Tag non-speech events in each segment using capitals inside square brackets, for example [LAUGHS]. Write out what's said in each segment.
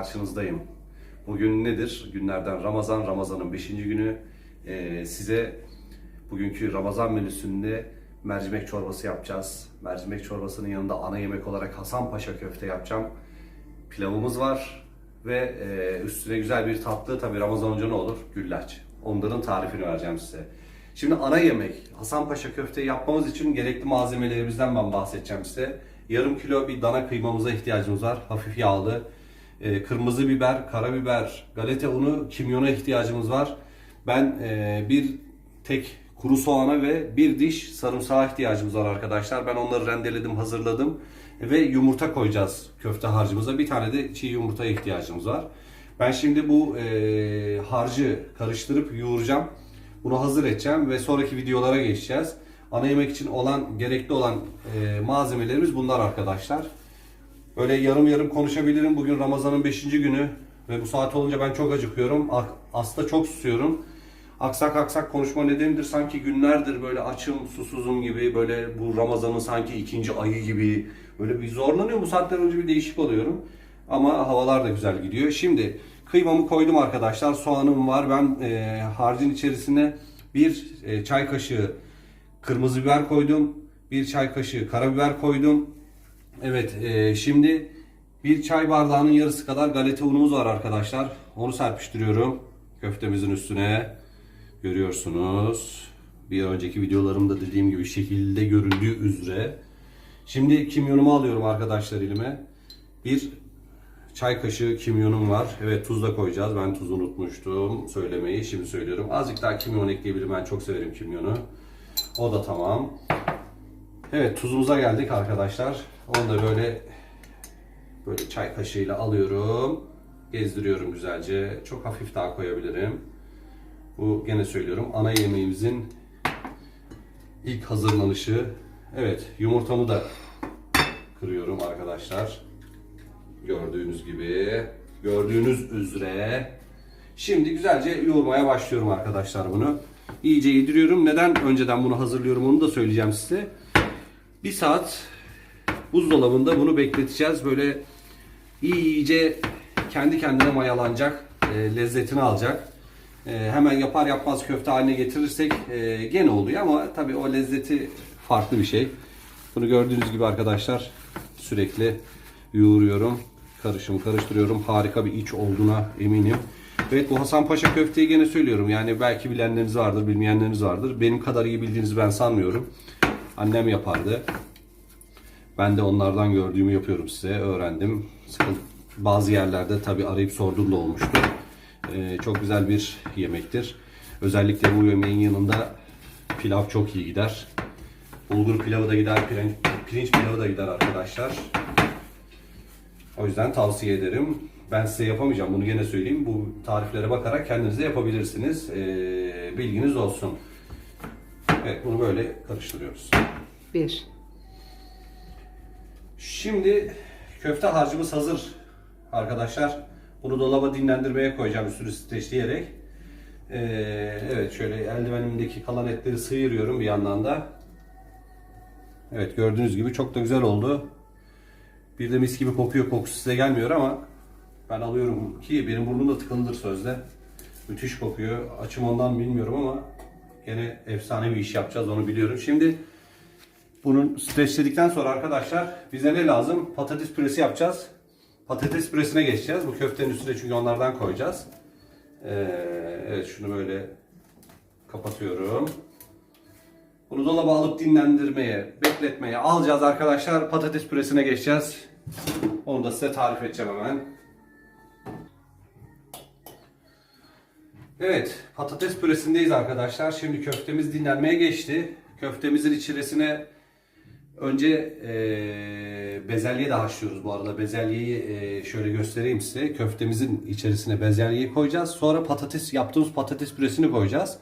karşınızdayım. Bugün nedir? Günlerden Ramazan. Ramazan'ın 5. günü. Ee, size bugünkü Ramazan menüsünde mercimek çorbası yapacağız. Mercimek çorbasının yanında ana yemek olarak Hasanpaşa köfte yapacağım. Pilavımız var ve e, üstüne güzel bir tatlı. Tabi Ramazan önce ne olur? Güllaç. Onların tarifini vereceğim size. Şimdi ana yemek Hasanpaşa köfte yapmamız için gerekli malzemelerimizden ben bahsedeceğim size. Yarım kilo bir dana kıymamıza ihtiyacımız var. Hafif yağlı. Ee, kırmızı biber, karabiber, galeta unu, kimyona ihtiyacımız var. Ben e, bir tek kuru soğana ve bir diş sarımsağa ihtiyacımız var arkadaşlar. Ben onları rendeledim, hazırladım. Ve yumurta koyacağız köfte harcımıza. Bir tane de çiğ yumurtaya ihtiyacımız var. Ben şimdi bu e, harcı karıştırıp yoğuracağım. Bunu hazır edeceğim ve sonraki videolara geçeceğiz. Ana yemek için olan gerekli olan e, malzemelerimiz bunlar arkadaşlar. Böyle yarım yarım konuşabilirim. Bugün Ramazan'ın 5. günü ve bu saat olunca ben çok acıkıyorum. Aslında çok susuyorum. Aksak aksak konuşma nedenimdir. Sanki günlerdir böyle açım, susuzum gibi, böyle bu Ramazan'ın sanki ikinci ayı gibi böyle bir zorlanıyorum. Bu saatten önce bir değişik oluyorum. Ama havalar da güzel gidiyor. Şimdi kıymamı koydum arkadaşlar. Soğanım var. Ben e, harcın içerisine bir e, çay kaşığı kırmızı biber koydum. Bir çay kaşığı karabiber koydum. Evet e, şimdi bir çay bardağının yarısı kadar galeta unumuz var arkadaşlar. Onu serpiştiriyorum köftemizin üstüne. Görüyorsunuz. Bir önceki videolarımda dediğim gibi şekilde görüldüğü üzere. Şimdi kimyonumu alıyorum arkadaşlar elime. Bir çay kaşığı kimyonum var. Evet tuz da koyacağız. Ben tuzu unutmuştum söylemeyi. Şimdi söylüyorum. Azıcık daha kimyon ekleyebilirim. Ben çok severim kimyonu. O da tamam. Evet tuzumuza geldik arkadaşlar. Onu da böyle böyle çay kaşığıyla alıyorum. Gezdiriyorum güzelce. Çok hafif daha koyabilirim. Bu gene söylüyorum ana yemeğimizin ilk hazırlanışı. Evet yumurtamı da kırıyorum arkadaşlar. Gördüğünüz gibi. Gördüğünüz üzere. Şimdi güzelce yoğurmaya başlıyorum arkadaşlar bunu. İyice yediriyorum. Neden önceden bunu hazırlıyorum onu da söyleyeceğim size. Bir saat buzdolabında bunu bekleteceğiz. Böyle iyice kendi kendine mayalanacak. e, lezzetini alacak. E, hemen yapar yapmaz köfte haline getirirsek e, gene oluyor ama tabii o lezzeti farklı bir şey. Bunu gördüğünüz gibi arkadaşlar sürekli yoğuruyorum. Karışım karıştırıyorum. Harika bir iç olduğuna eminim. Evet bu Hasan Paşa köfteyi gene söylüyorum. Yani belki bilenleriniz vardır, bilmeyenleriniz vardır. Benim kadar iyi bildiğinizi ben sanmıyorum. Annem yapardı. Ben de onlardan gördüğümü yapıyorum size. Öğrendim. Bazı yerlerde tabii arayıp sorduğum da olmuştu. Ee, çok güzel bir yemektir. Özellikle bu yemeğin yanında pilav çok iyi gider. Bulgur pilavı da gider, pirinç, pirinç pilavı da gider arkadaşlar. O yüzden tavsiye ederim. Ben size yapamayacağım bunu yine söyleyeyim. Bu tariflere bakarak kendiniz de yapabilirsiniz. Ee, bilginiz olsun. Evet bunu böyle karıştırıyoruz. 1. Şimdi köfte harcımız hazır arkadaşlar. Bunu dolaba dinlendirmeye koyacağım üstünü streçleyerek. Ee, evet şöyle eldivenimdeki kalan etleri sıyırıyorum bir yandan da. Evet gördüğünüz gibi çok da güzel oldu. Bir de mis gibi kokuyor kokusu size gelmiyor ama ben alıyorum ki benim burnum da tıkanıdır sözde. Müthiş kokuyor. Açım ondan bilmiyorum ama gene efsane bir iş yapacağız onu biliyorum. Şimdi bunun streçledikten sonra arkadaşlar bize ne lazım? Patates püresi yapacağız. Patates püresine geçeceğiz. Bu köftenin üstüne çünkü onlardan koyacağız. Ee, evet şunu böyle kapatıyorum. Bunu dolaba alıp dinlendirmeye, bekletmeye alacağız arkadaşlar. Patates püresine geçeceğiz. Onu da size tarif edeceğim hemen. Evet, patates püresindeyiz arkadaşlar. Şimdi köftemiz dinlenmeye geçti. Köftemizin içerisine önce eee bezelye de haşlıyoruz bu arada. Bezelyeyi eee, şöyle göstereyim size. Köftemizin içerisine bezelyeyi koyacağız. Sonra patates yaptığımız patates püresini koyacağız.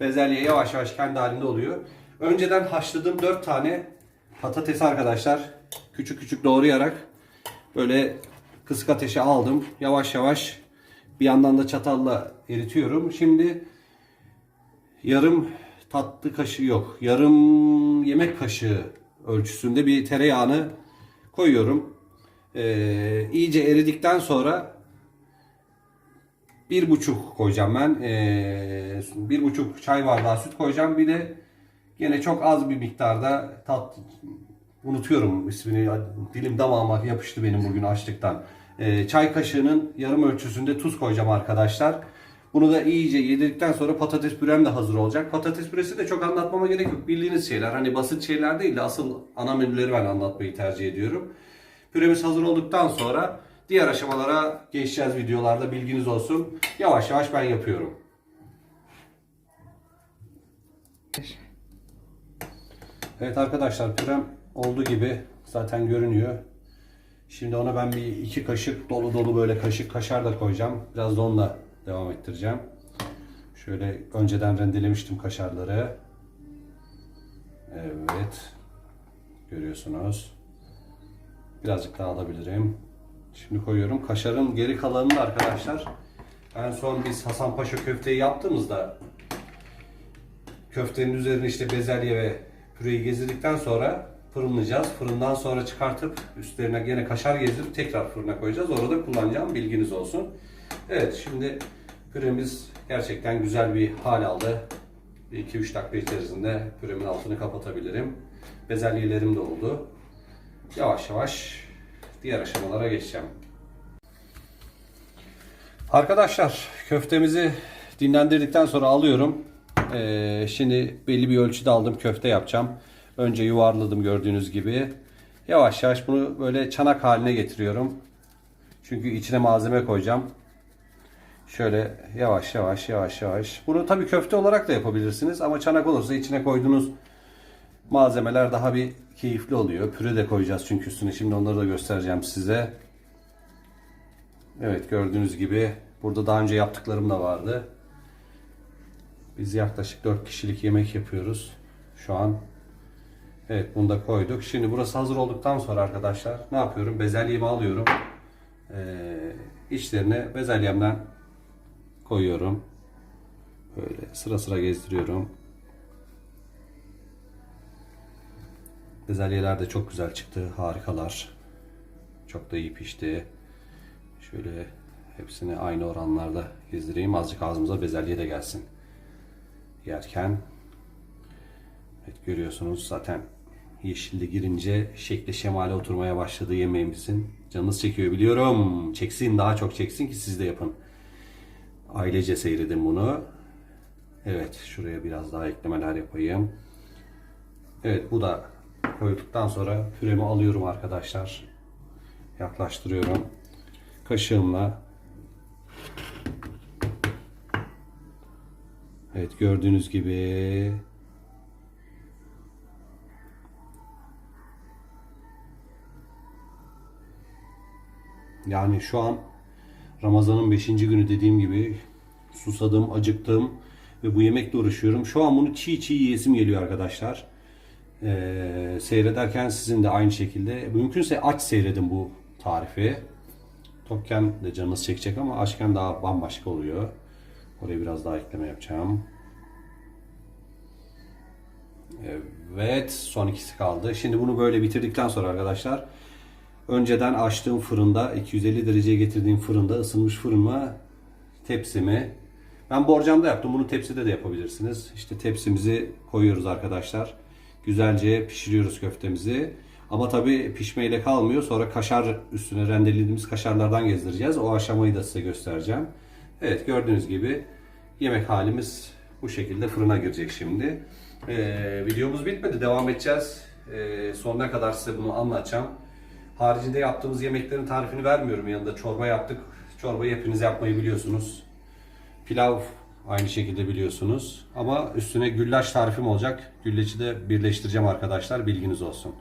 Bezelye yavaş yavaş kendi halinde oluyor. Önceden haşladığım 4 tane patates arkadaşlar küçük küçük doğrayarak böyle kısık ateşe aldım. Yavaş yavaş bir yandan da çatalla eritiyorum. Şimdi yarım tatlı kaşığı yok. Yarım yemek kaşığı ölçüsünde bir tereyağını koyuyorum. Ee, iyice eridikten sonra bir buçuk koyacağım ben. Ee, bir buçuk çay bardağı süt koyacağım. Bir de yine çok az bir miktarda tat unutuyorum ismini. Dilim damağıma yapıştı benim bugün açlıktan. Ee, çay kaşığının yarım ölçüsünde tuz koyacağım arkadaşlar. Bunu da iyice yedirdikten sonra patates pürem de hazır olacak. Patates püresi de çok anlatmama gerek yok. Bildiğiniz şeyler. Hani basit şeyler değil de asıl ana menüleri ben anlatmayı tercih ediyorum. Püremiz hazır olduktan sonra diğer aşamalara geçeceğiz videolarda bilginiz olsun. Yavaş yavaş ben yapıyorum. Evet arkadaşlar pürem olduğu gibi zaten görünüyor. Şimdi ona ben bir iki kaşık dolu dolu böyle kaşık kaşar da koyacağım. Biraz da onunla devam ettireceğim. Şöyle önceden rendelemiştim kaşarları. Evet. Görüyorsunuz. Birazcık daha alabilirim. Şimdi koyuyorum. Kaşarın geri kalanını da arkadaşlar en son biz Hasanpaşa köfteyi yaptığımızda köftenin üzerine işte bezelye ve püreyi gezdirdikten sonra fırınlayacağız. Fırından sonra çıkartıp üstlerine gene kaşar gezdirip tekrar fırına koyacağız. Orada kullanacağım bilginiz olsun. Evet şimdi püremiz gerçekten güzel bir hal aldı. 2-3 dakika içerisinde püremin altını kapatabilirim. Bezelyelerim de oldu. Yavaş yavaş diğer aşamalara geçeceğim. Arkadaşlar köftemizi dinlendirdikten sonra alıyorum. Ee, şimdi belli bir ölçüde aldım köfte yapacağım. Önce yuvarladım gördüğünüz gibi. Yavaş yavaş bunu böyle çanak haline getiriyorum. Çünkü içine malzeme koyacağım. Şöyle yavaş yavaş yavaş yavaş. Bunu tabii köfte olarak da yapabilirsiniz ama çanak olursa içine koyduğunuz malzemeler daha bir keyifli oluyor. Püre de koyacağız çünkü üstüne. Şimdi onları da göstereceğim size. Evet gördüğünüz gibi burada daha önce yaptıklarım da vardı. Biz yaklaşık 4 kişilik yemek yapıyoruz şu an. Evet bunu da koyduk. Şimdi burası hazır olduktan sonra arkadaşlar ne yapıyorum? Bezelyemi alıyorum. Ee, içlerine bezelyemden koyuyorum. Böyle sıra sıra gezdiriyorum. Bezelyeler de çok güzel çıktı. Harikalar. Çok da iyi pişti. Şöyle hepsini aynı oranlarda gezdireyim. Azıcık ağzımıza bezelye de gelsin. Yerken evet görüyorsunuz zaten yeşilli girince şekli şemale oturmaya başladı yemeğimizin. Canınız çekiyor biliyorum. Çeksin daha çok çeksin ki siz de yapın. Ailece seyredin bunu. Evet şuraya biraz daha eklemeler yapayım. Evet bu da koyduktan sonra püremi alıyorum arkadaşlar. Yaklaştırıyorum. Kaşığımla. Evet gördüğünüz gibi Yani şu an Ramazan'ın 5. günü dediğim gibi susadım, acıktım ve bu yemekle uğraşıyorum. Şu an bunu çiğ çiğ yiyesim geliyor arkadaşlar. Ee, seyrederken sizin de aynı şekilde mümkünse aç seyredin bu tarifi. Tokken de canınız çekecek ama açken daha bambaşka oluyor. Oraya biraz daha ekleme yapacağım. Evet son ikisi kaldı. Şimdi bunu böyle bitirdikten sonra arkadaşlar önceden açtığım fırında 250 dereceye getirdiğim fırında ısınmış fırınıma tepsimi ben borcamda yaptım. Bunu tepside de yapabilirsiniz. İşte tepsimizi koyuyoruz arkadaşlar. Güzelce pişiriyoruz köftemizi. Ama tabi pişmeyle kalmıyor. Sonra kaşar üstüne rendelediğimiz kaşarlardan gezdireceğiz. O aşamayı da size göstereceğim. Evet gördüğünüz gibi yemek halimiz bu şekilde fırına girecek şimdi. Ee, videomuz bitmedi. Devam edeceğiz. Ee, sonuna kadar size bunu anlatacağım. Haricinde yaptığımız yemeklerin tarifini vermiyorum yanında. Çorba yaptık. Çorbayı hepiniz yapmayı biliyorsunuz. Pilav aynı şekilde biliyorsunuz. Ama üstüne güllaç tarifim olacak. Gülleci de birleştireceğim arkadaşlar. Bilginiz olsun.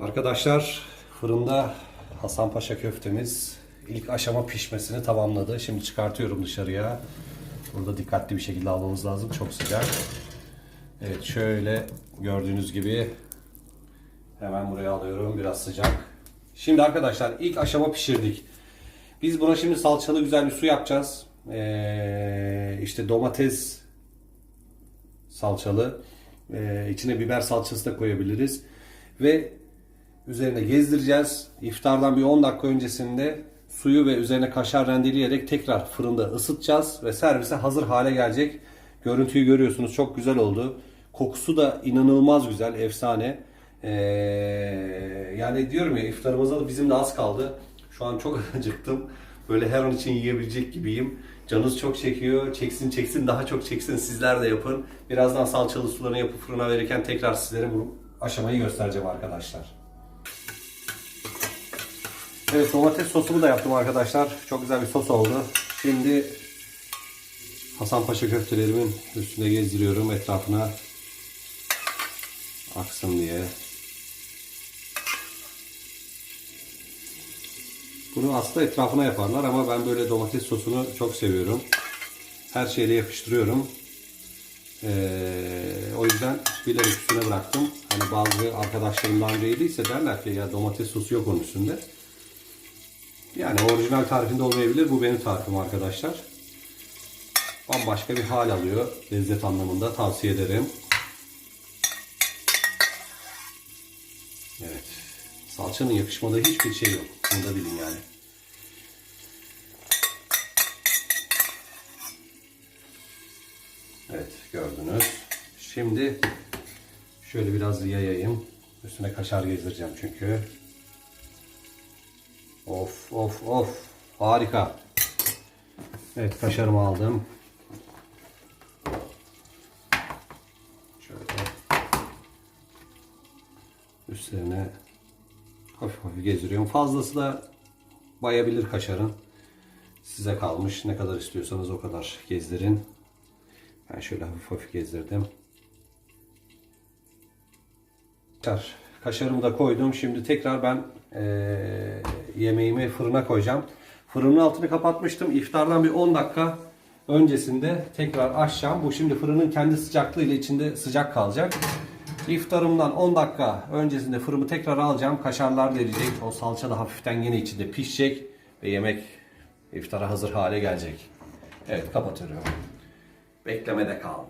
Arkadaşlar fırında Hasanpaşa köftemiz ilk aşama pişmesini tamamladı. Şimdi çıkartıyorum dışarıya. Burada dikkatli bir şekilde almamız lazım. Çok sıcak. Evet şöyle gördüğünüz gibi hemen buraya alıyorum. Biraz sıcak. Şimdi arkadaşlar ilk aşama pişirdik. Biz buna şimdi salçalı güzel bir su yapacağız. Ee, işte domates salçalı Ee, içine biber salçası da koyabiliriz. Ve üzerine gezdireceğiz. İftardan bir 10 dakika öncesinde suyu ve üzerine kaşar rendeleyerek tekrar fırında ısıtacağız ve servise hazır hale gelecek. Görüntüyü görüyorsunuz çok güzel oldu. Kokusu da inanılmaz güzel, efsane. Ee, yani diyorum ya iftarımıza da bizim de az kaldı. Şu an çok [LAUGHS] acıktım. Böyle her an için yiyebilecek gibiyim. Canınız çok çekiyor. Çeksin çeksin daha çok çeksin. Sizler de yapın. Birazdan salçalı sularını yapıp fırına verirken tekrar sizlere bu aşamayı göstereceğim arkadaşlar. Evet domates sosumu da yaptım arkadaşlar. Çok güzel bir sos oldu. Şimdi Hasanpaşa köftelerimin üstüne gezdiriyorum etrafına aksın diye. Bunu aslında etrafına yaparlar ama ben böyle domates sosunu çok seviyorum. Her şeyle yakıştırıyorum. Ee, o yüzden bilerek üstüne bıraktım. Hani bazı arkadaşlarım daha önce derler ki ya domates sosu yok onun üstünde. Yani orijinal tarifinde olmayabilir. Bu benim tarifim arkadaşlar. Bambaşka bir hal alıyor. Lezzet anlamında tavsiye ederim. Evet. Salçanın yakışmadığı hiçbir şey yok. Bunu da bilin yani. Evet gördünüz. Şimdi şöyle biraz yayayım. Üstüne kaşar gezdireceğim çünkü. Of of of. Harika. Evet kaşarımı aldım. Şöyle. Üstlerine hafif hafif gezdiriyorum. Fazlası da bayabilir kaşarın. Size kalmış. Ne kadar istiyorsanız o kadar gezdirin. Ben şöyle hafif hafif gezdirdim. Kaşar. Kaşarımı da koydum. Şimdi tekrar ben eee, yemeğimi fırına koyacağım. Fırının altını kapatmıştım. İftardan bir 10 dakika öncesinde tekrar açacağım. Bu şimdi fırının kendi sıcaklığı ile içinde sıcak kalacak. İftarımdan 10 dakika öncesinde fırını tekrar alacağım. Kaşarlar verecek. O salça da hafiften yine içinde pişecek. Ve yemek iftara hazır hale gelecek. Evet kapatıyorum. Beklemede kal.